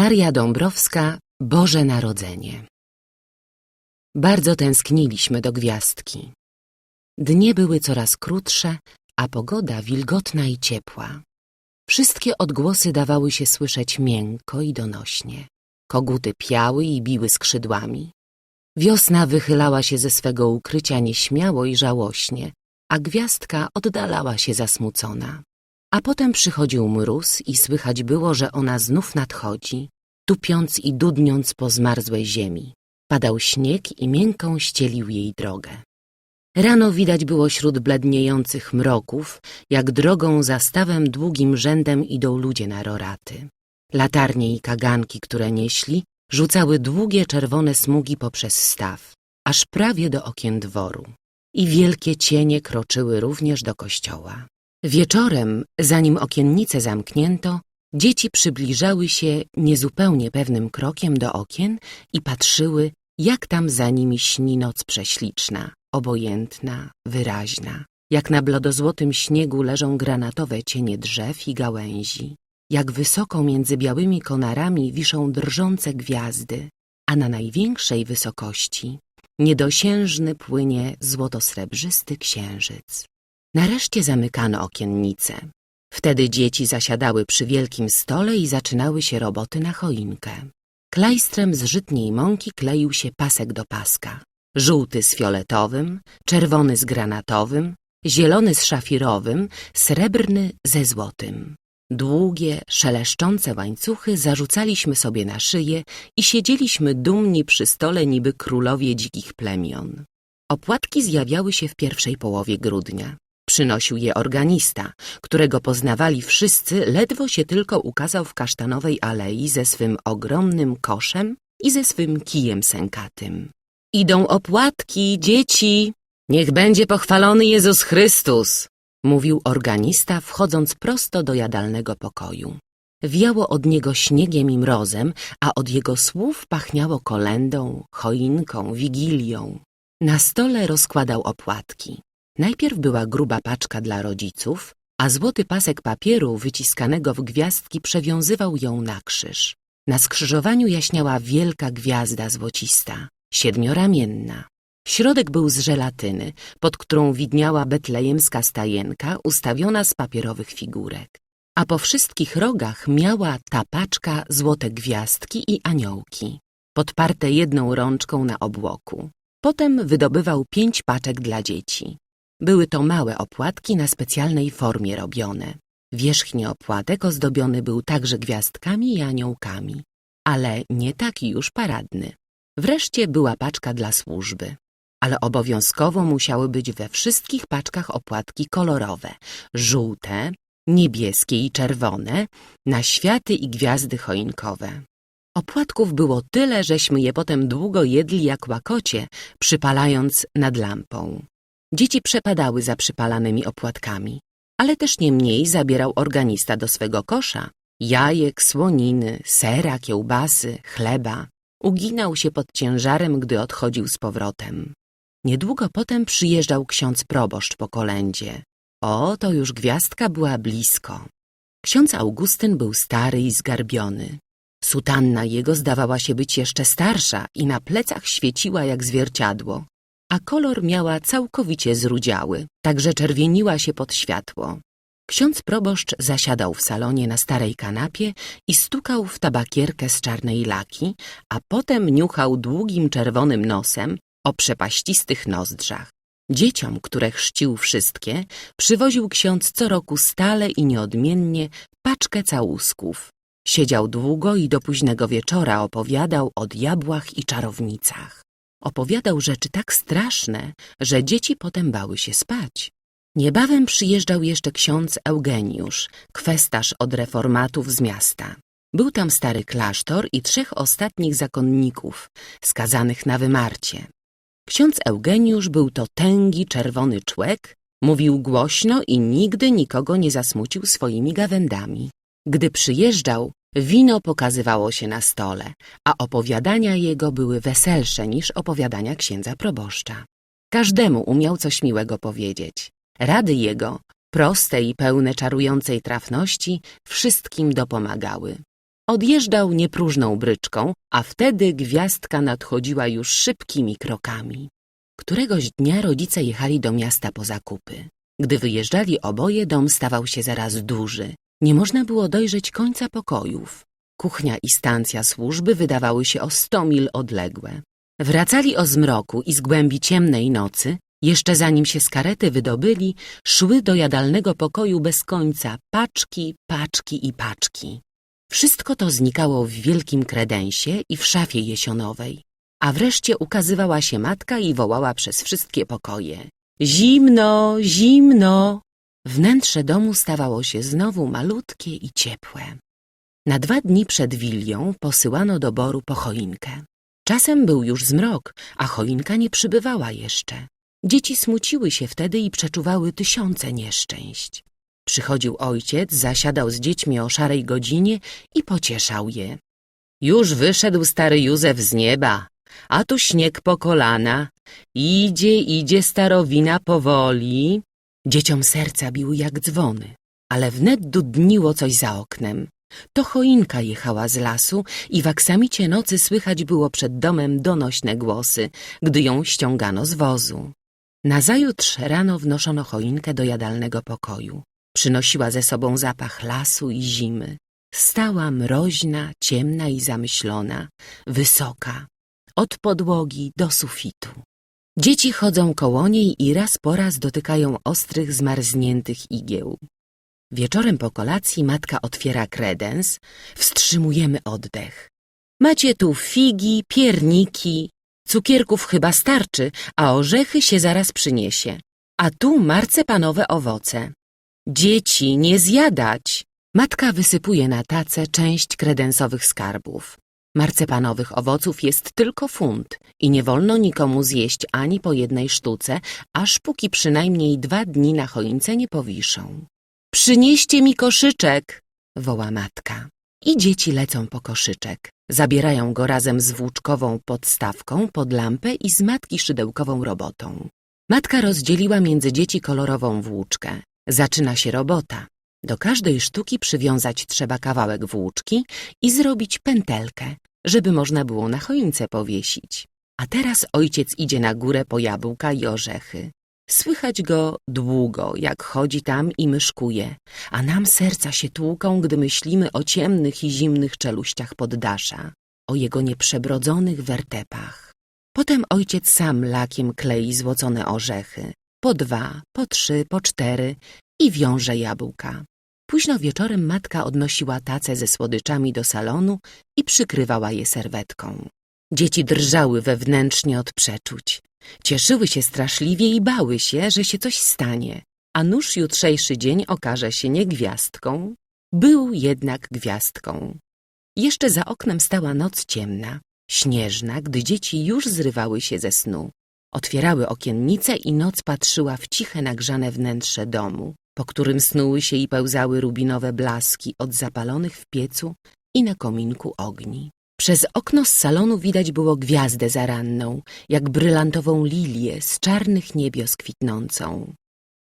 Maria Dąbrowska Boże Narodzenie Bardzo tęskniliśmy do gwiazdki. Dnie były coraz krótsze, a pogoda wilgotna i ciepła. Wszystkie odgłosy dawały się słyszeć miękko i donośnie. Koguty piały i biły skrzydłami. Wiosna wychylała się ze swego ukrycia nieśmiało i żałośnie, a gwiazdka oddalała się zasmucona. A potem przychodził mróz i słychać było, że ona znów nadchodzi, tupiąc i dudniąc po zmarzłej ziemi. Padał śnieg i miękką ścielił jej drogę. Rano widać było wśród bledniejących mroków, jak drogą za stawem długim rzędem idą ludzie na roraty. Latarnie i kaganki, które nieśli, rzucały długie czerwone smugi poprzez staw, aż prawie do okien dworu. I wielkie cienie kroczyły również do kościoła. Wieczorem, zanim okiennice zamknięto, dzieci przybliżały się niezupełnie pewnym krokiem do okien i patrzyły, jak tam za nimi śni noc prześliczna, obojętna, wyraźna, jak na blodozłotym śniegu leżą granatowe cienie drzew i gałęzi, jak wysoko między białymi konarami wiszą drżące gwiazdy, a na największej wysokości niedosiężny płynie złotosrebrzysty księżyc. Nareszcie zamykano okiennice. Wtedy dzieci zasiadały przy wielkim stole i zaczynały się roboty na choinkę. Klajstrem z żytniej mąki kleił się pasek do paska. Żółty z fioletowym, czerwony z granatowym, zielony z szafirowym, srebrny ze złotym. Długie, szeleszczące łańcuchy zarzucaliśmy sobie na szyję i siedzieliśmy dumni przy stole niby królowie dzikich plemion. Opłatki zjawiały się w pierwszej połowie grudnia. Przynosił je organista, którego poznawali wszyscy, ledwo się tylko ukazał w kasztanowej alei ze swym ogromnym koszem i ze swym kijem sękatym. Idą opłatki, dzieci! Niech będzie pochwalony Jezus Chrystus! Mówił organista, wchodząc prosto do jadalnego pokoju. Wiało od niego śniegiem i mrozem, a od jego słów pachniało kolendą, choinką, wigilią. Na stole rozkładał opłatki. Najpierw była gruba paczka dla rodziców, a złoty pasek papieru wyciskanego w gwiazdki przewiązywał ją na krzyż. Na skrzyżowaniu jaśniała wielka gwiazda złocista, siedmioramienna. Środek był z żelatyny, pod którą widniała betlejemska stajenka ustawiona z papierowych figurek. A po wszystkich rogach miała ta paczka złote gwiazdki i aniołki, podparte jedną rączką na obłoku. Potem wydobywał pięć paczek dla dzieci. Były to małe opłatki na specjalnej formie robione. Wierzchni opłatek ozdobiony był także gwiazdkami i aniołkami, ale nie taki już paradny. Wreszcie była paczka dla służby, ale obowiązkowo musiały być we wszystkich paczkach opłatki kolorowe, żółte, niebieskie i czerwone, na światy i gwiazdy choinkowe. Opłatków było tyle, żeśmy je potem długo jedli jak łakocie, przypalając nad lampą. Dzieci przepadały za przypalanymi opłatkami, ale też nie mniej zabierał organista do swego kosza jajek, słoniny, sera, kiełbasy, chleba. Uginał się pod ciężarem, gdy odchodził z powrotem. Niedługo potem przyjeżdżał ksiądz proboszcz po kolędzie. O, to już gwiazdka była blisko. Ksiądz Augustyn był stary i zgarbiony. Sutanna jego zdawała się być jeszcze starsza i na plecach świeciła jak zwierciadło a kolor miała całkowicie zrudziały, także czerwieniła się pod światło. Ksiądz proboszcz zasiadał w salonie na starej kanapie i stukał w tabakierkę z czarnej laki, a potem niuchał długim czerwonym nosem o przepaścistych nozdrzach. Dzieciom, które chrzcił wszystkie, przywoził ksiądz co roku stale i nieodmiennie paczkę całusków. Siedział długo i do późnego wieczora opowiadał o diabłach i czarownicach. Opowiadał rzeczy tak straszne, że dzieci potem bały się spać. Niebawem przyjeżdżał jeszcze ksiądz Eugeniusz, kwestarz od reformatów z miasta. Był tam stary klasztor i trzech ostatnich zakonników, skazanych na wymarcie. Ksiądz Eugeniusz był to tęgi, czerwony człek, mówił głośno i nigdy nikogo nie zasmucił swoimi gawędami. Gdy przyjeżdżał, Wino pokazywało się na stole, a opowiadania jego były weselsze niż opowiadania księdza proboszcza. Każdemu umiał coś miłego powiedzieć. Rady jego, proste i pełne czarującej trafności, wszystkim dopomagały. Odjeżdżał niepróżną bryczką, a wtedy gwiazdka nadchodziła już szybkimi krokami. Któregoś dnia rodzice jechali do miasta po zakupy. Gdy wyjeżdżali oboje, dom stawał się zaraz duży. Nie można było dojrzeć końca pokojów. Kuchnia i stacja służby wydawały się o sto mil odległe. Wracali o zmroku i z głębi ciemnej nocy, jeszcze zanim się z karety wydobyli, szły do jadalnego pokoju bez końca paczki, paczki i paczki. Wszystko to znikało w wielkim kredensie i w szafie jesionowej, a wreszcie ukazywała się matka i wołała przez wszystkie pokoje. Zimno, zimno! Wnętrze domu stawało się znowu malutkie i ciepłe. Na dwa dni przed wilią posyłano do boru po choinkę. Czasem był już zmrok, a choinka nie przybywała jeszcze. Dzieci smuciły się wtedy i przeczuwały tysiące nieszczęść. Przychodził ojciec, zasiadał z dziećmi o szarej godzinie i pocieszał je. Już wyszedł stary Józef z nieba, a tu śnieg po kolana. Idzie, idzie starowina powoli. Dzieciom serca biły jak dzwony, ale wnet dudniło coś za oknem. To choinka jechała z lasu i w aksamicie nocy słychać było przed domem donośne głosy, gdy ją ściągano z wozu. Nazajutrz rano wnoszono choinkę do jadalnego pokoju. Przynosiła ze sobą zapach lasu i zimy. Stała mroźna, ciemna i zamyślona, wysoka, od podłogi do sufitu. Dzieci chodzą koło niej i raz po raz dotykają ostrych, zmarzniętych igieł. Wieczorem po kolacji matka otwiera kredens, wstrzymujemy oddech. Macie tu figi, pierniki, cukierków chyba starczy, a orzechy się zaraz przyniesie. A tu marcepanowe owoce. Dzieci, nie zjadać! Matka wysypuje na tacę część kredensowych skarbów. Marcepanowych owoców jest tylko funt i nie wolno nikomu zjeść ani po jednej sztuce, aż póki przynajmniej dwa dni na choince nie powiszą. Przynieście mi koszyczek, woła matka. I dzieci lecą po koszyczek. Zabierają go razem z włóczkową podstawką pod lampę i z matki szydełkową robotą. Matka rozdzieliła między dzieci kolorową włóczkę. Zaczyna się robota. Do każdej sztuki przywiązać trzeba kawałek włóczki i zrobić pętelkę, żeby można było na choince powiesić. A teraz ojciec idzie na górę po jabłka i orzechy. Słychać go długo, jak chodzi tam i myszkuje, a nam serca się tłuką, gdy myślimy o ciemnych i zimnych czeluściach poddasza, o jego nieprzebrodzonych wertepach. Potem ojciec sam lakiem klei złocone orzechy, po dwa, po trzy, po cztery i wiąże jabłka. Późno wieczorem matka odnosiła tacę ze słodyczami do salonu i przykrywała je serwetką. Dzieci drżały wewnętrznie od przeczuć. Cieszyły się straszliwie i bały się, że się coś stanie, a nuż jutrzejszy dzień okaże się nie gwiazdką. Był jednak gwiazdką. Jeszcze za oknem stała noc ciemna, śnieżna, gdy dzieci już zrywały się ze snu. Otwierały okiennice i noc patrzyła w ciche nagrzane wnętrze domu, po którym snuły się i pełzały rubinowe blaski od zapalonych w piecu i na kominku ogni. Przez okno z salonu widać było gwiazdę zaranną, jak brylantową lilię z czarnych niebios kwitnącą.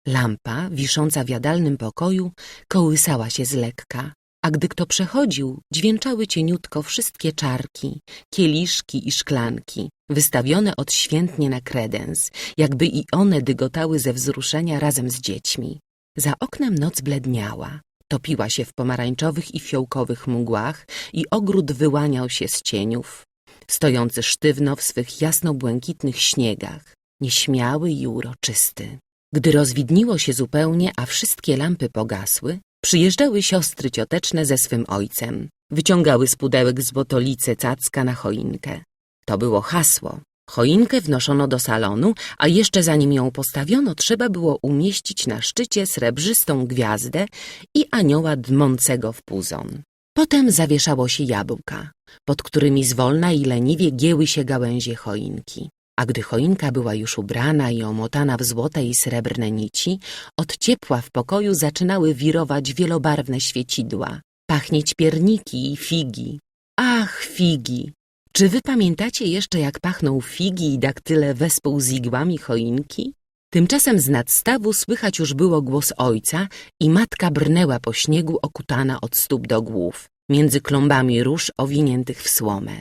Lampa, wisząca w jadalnym pokoju, kołysała się z lekka, a gdy kto przechodził, dźwięczały cieniutko wszystkie czarki, kieliszki i szklanki, wystawione odświętnie na kredens, jakby i one dygotały ze wzruszenia razem z dziećmi. Za oknem noc bledniała, topiła się w pomarańczowych i fiołkowych mgłach i ogród wyłaniał się z cieniów, stojący sztywno w swych jasno-błękitnych śniegach, nieśmiały i uroczysty. Gdy rozwidniło się zupełnie, a wszystkie lampy pogasły, przyjeżdżały siostry cioteczne ze swym ojcem. Wyciągały z pudełek z botolicy cacka na choinkę. To było hasło. Choinkę wnoszono do salonu, a jeszcze zanim ją postawiono, trzeba było umieścić na szczycie srebrzystą gwiazdę i anioła dmącego w puzon. Potem zawieszało się jabłka, pod którymi zwolna i leniwie gięły się gałęzie choinki. A gdy choinka była już ubrana i omotana w złote i srebrne nici, od ciepła w pokoju zaczynały wirować wielobarwne świecidła, pachnieć pierniki i figi. Ach, figi! Czy wy pamiętacie jeszcze, jak pachną figi i daktyle wespół z igłami choinki? Tymczasem z nadstawu słychać już było głos ojca i matka brnęła po śniegu okutana od stóp do głów. między klombami róż owiniętych w słomę.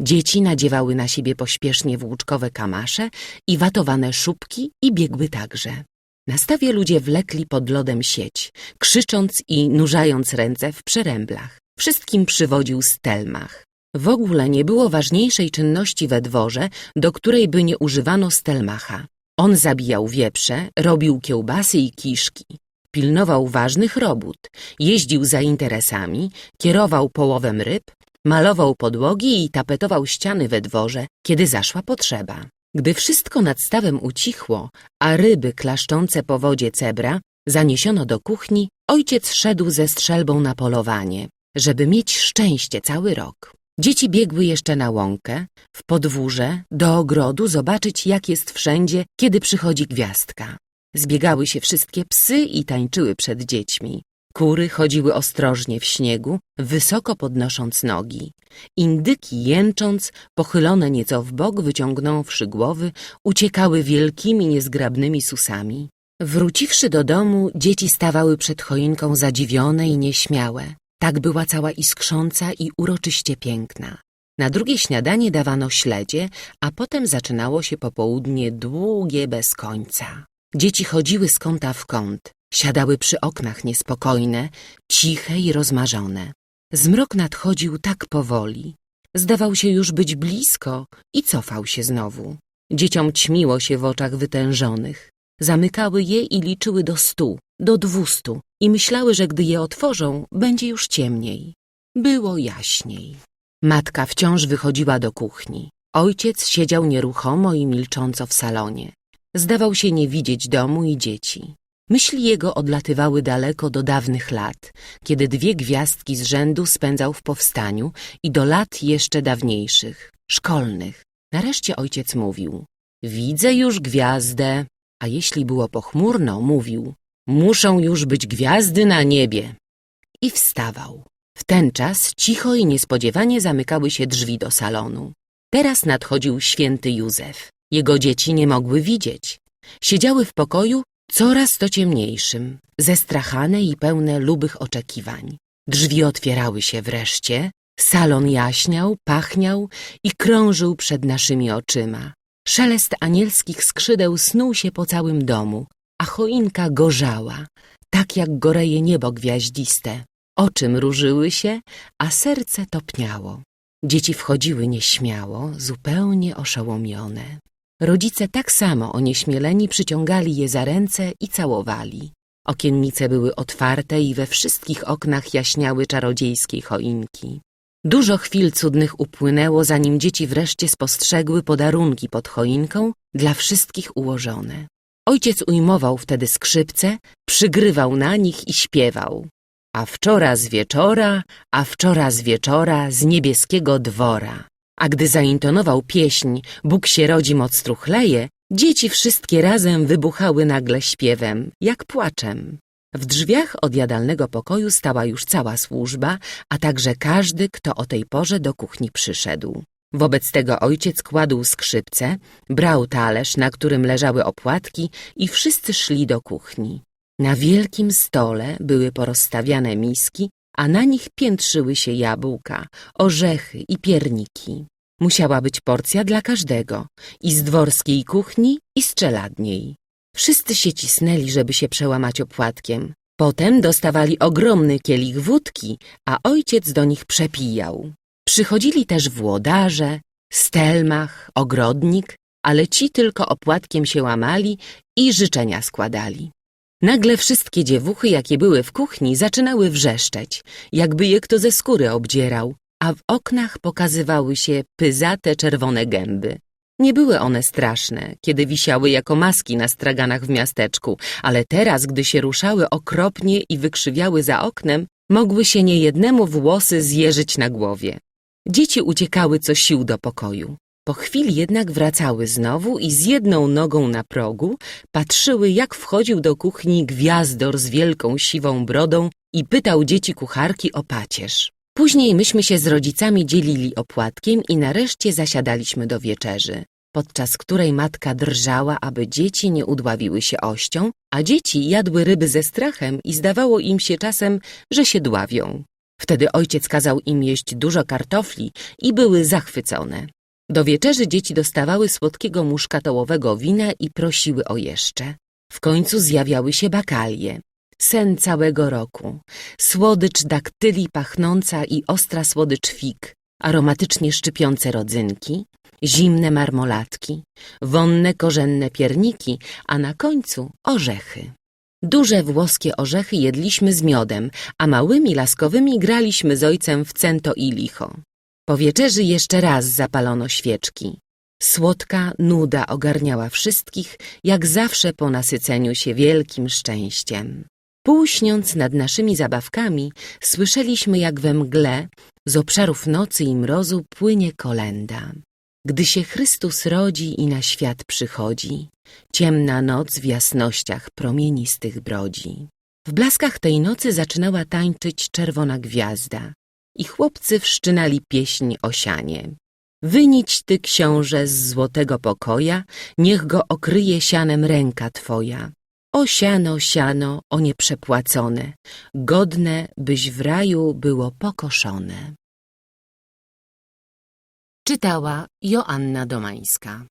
Dzieci nadziewały na siebie pośpiesznie włóczkowe kamasze i watowane szubki i biegły także. Na stawie ludzie wlekli pod lodem sieć, krzycząc i nurzając ręce w przeręblach. Wszystkim przywodził stelmach. W ogóle nie było ważniejszej czynności we dworze, do której by nie używano stelmacha. On zabijał wieprze, robił kiełbasy i kiszki. Pilnował ważnych robót, jeździł za interesami, kierował połowem ryb, malował podłogi i tapetował ściany we dworze, kiedy zaszła potrzeba. Gdy wszystko nad stawem ucichło, a ryby klaszczące po wodzie cebra zaniesiono do kuchni, ojciec szedł ze strzelbą na polowanie, żeby mieć szczęście cały rok. Dzieci biegły jeszcze na łąkę, w podwórze, do ogrodu zobaczyć, jak jest wszędzie, kiedy przychodzi gwiazdka. Zbiegały się wszystkie psy i tańczyły przed dziećmi. Kury chodziły ostrożnie w śniegu, wysoko podnosząc nogi. Indyki, jęcząc, pochylone nieco w bok, wyciągnąwszy głowy, uciekały wielkimi, niezgrabnymi susami. Wróciwszy do domu, dzieci stawały przed choinką zadziwione i nieśmiałe. Tak była cała iskrząca i uroczyście piękna. Na drugie śniadanie dawano śledzie, a potem zaczynało się popołudnie długie bez końca. Dzieci chodziły z kąta w kąt, siadały przy oknach niespokojne, ciche i rozmarzone. Zmrok nadchodził tak powoli. Zdawał się już być blisko i cofał się znowu. Dzieciom ćmiło się w oczach wytężonych. Zamykały je i liczyły do stu, do dwustu i myślały, że gdy je otworzą, będzie już ciemniej. Było jaśniej. Matka wciąż wychodziła do kuchni. Ojciec siedział nieruchomo i milcząco w salonie. Zdawał się nie widzieć domu i dzieci. Myśli jego odlatywały daleko do dawnych lat, kiedy dwie gwiazdki z rzędu spędzał w powstaniu i do lat jeszcze dawniejszych, szkolnych. Nareszcie ojciec mówił, widzę już gwiazdę, a jeśli było pochmurno, mówił, muszą już być gwiazdy na niebie. I wstawał. W ten czas cicho i niespodziewanie zamykały się drzwi do salonu. Teraz nadchodził święty Józef. Jego dzieci nie mogły widzieć. Siedziały w pokoju coraz to ciemniejszym, zestrachane i pełne lubych oczekiwań. Drzwi otwierały się wreszcie, salon jaśniał, pachniał i krążył przed naszymi oczyma. Szelest anielskich skrzydeł snuł się po całym domu, a choinka gorzała, tak jak goreje niebo gwiaździste. Oczy mrużyły się, a serce topniało. Dzieci wchodziły nieśmiało, zupełnie oszołomione. Rodzice tak samo onieśmieleni przyciągali je za ręce i całowali. Okiennice były otwarte i we wszystkich oknach jaśniały czarodziejskiej choinki. Dużo chwil cudnych upłynęło, zanim dzieci wreszcie spostrzegły podarunki pod choinką, dla wszystkich ułożone. Ojciec ujmował wtedy skrzypce, przygrywał na nich i śpiewał. A wczora z wieczora, a wczora z wieczora z niebieskiego dwora. A gdy zaintonował pieśń Bóg się rodzi, moc truchleje, dzieci wszystkie razem wybuchały nagle śpiewem, jak płaczem. W drzwiach od jadalnego pokoju stała już cała służba, a także każdy, kto o tej porze do kuchni przyszedł. Wobec tego ojciec kładł skrzypce, brał talerz, na którym leżały opłatki i wszyscy szli do kuchni. Na wielkim stole były porozstawiane miski, a na nich piętrzyły się jabłka, orzechy i pierniki. Musiała być porcja dla każdego, i z dworskiej kuchni, i z czeladniej. Wszyscy się cisnęli, żeby się przełamać opłatkiem. Potem dostawali ogromny kielich wódki, a ojciec do nich przepijał. Przychodzili też włodarze, stelmach, ogrodnik, ale ci tylko opłatkiem się łamali i życzenia składali. Nagle wszystkie dziewuchy, jakie były w kuchni, zaczynały wrzeszczeć, jakby je kto ze skóry obdzierał, a w oknach pokazywały się pyzate czerwone gęby. Nie były one straszne, kiedy wisiały jako maski na straganach w miasteczku, ale teraz, gdy się ruszały okropnie i wykrzywiały za oknem, mogły się niejednemu włosy zjeżyć na głowie. Dzieci uciekały co sił do pokoju. Po chwili jednak wracały znowu i z jedną nogą na progu patrzyły, jak wchodził do kuchni gwiazdor z wielką siwą brodą i pytał dzieci kucharki o pacierz. Później myśmy się z rodzicami dzielili opłatkiem i nareszcie zasiadaliśmy do wieczerzy, podczas której matka drżała, aby dzieci nie udławiły się ością, a dzieci jadły ryby ze strachem i zdawało im się czasem, że się dławią. Wtedy ojciec kazał im jeść dużo kartofli i były zachwycone. Do wieczerzy dzieci dostawały słodkiego muszkatołowego wina i prosiły o jeszcze. W końcu zjawiały się bakalie. Sen całego roku. Słodycz daktyli pachnąca i ostra słodycz fig. Aromatycznie szczypiące rodzynki. Zimne marmolatki. Wonne korzenne pierniki, a na końcu orzechy. Duże włoskie orzechy jedliśmy z miodem, a małymi laskowymi graliśmy z ojcem w cento i licho. Po wieczerzy jeszcze raz zapalono świeczki. Słodka nuda ogarniała wszystkich, jak zawsze po nasyceniu się wielkim szczęściem. Półśniąc nad naszymi zabawkami, słyszeliśmy jak we mgle z obszarów nocy i mrozu płynie kolenda. Gdy się Chrystus rodzi i na świat przychodzi, ciemna noc w jasnościach promienistych brodzi. W blaskach tej nocy zaczynała tańczyć czerwona gwiazda i chłopcy wszczynali pieśń o sianie. Wynić ty, książę, z złotego pokoja, niech go okryje sianem ręka twoja. O siano, siano, o nieprzepłacone, godne, byś w raju było pokoszone. Czytała Joanna Domańska